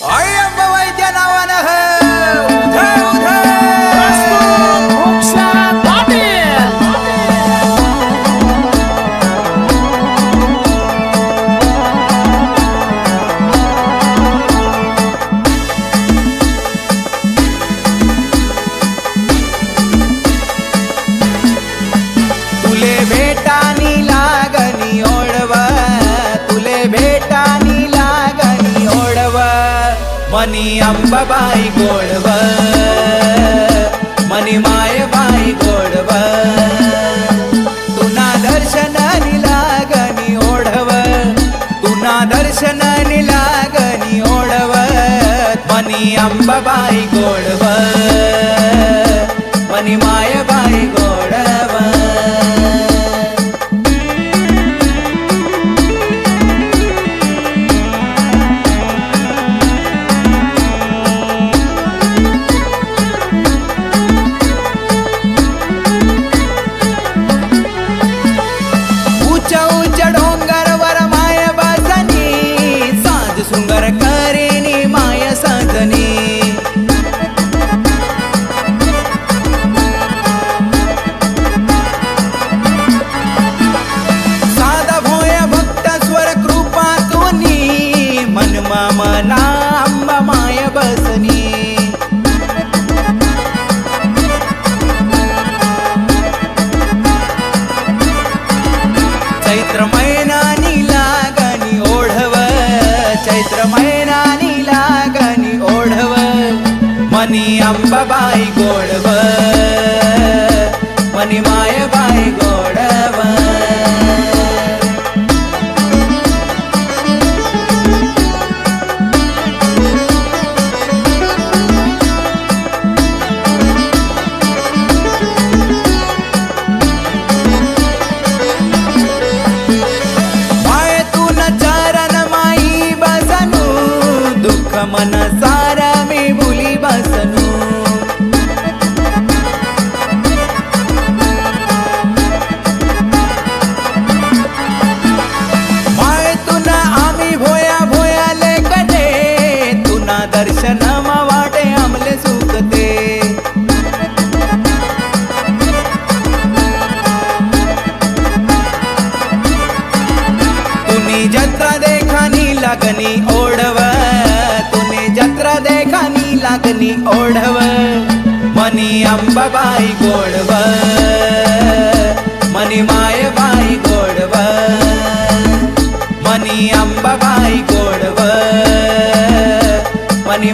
ಅಯ್ಯಪ್ಪ ವೈದ್ಯನವನಹೇ मनी अंबाबाई गोडव मनी मायबाई गोडव तुना दर्शनानी लागनी ओढव. तुना दर्शनानी लागनी ओढव. मनी अंबाबाई गोडव मनी मायबाई गोडव मनमा मना अंबा माय बसनी चैत्र महिनानी लागनी ओढव चैत्र महिनानी लागनी ओढव मनी अंबाबाई गोडव मनी मायबाई गोडव तुने जत्रा देखानी लागनी ओढव. तुम्ही जत्रा देखानी लागनी ओढव. मनी अंबाबाई गोडव. मनी मायबाई गोडव. मनी अंबाबाई गोडव. मनी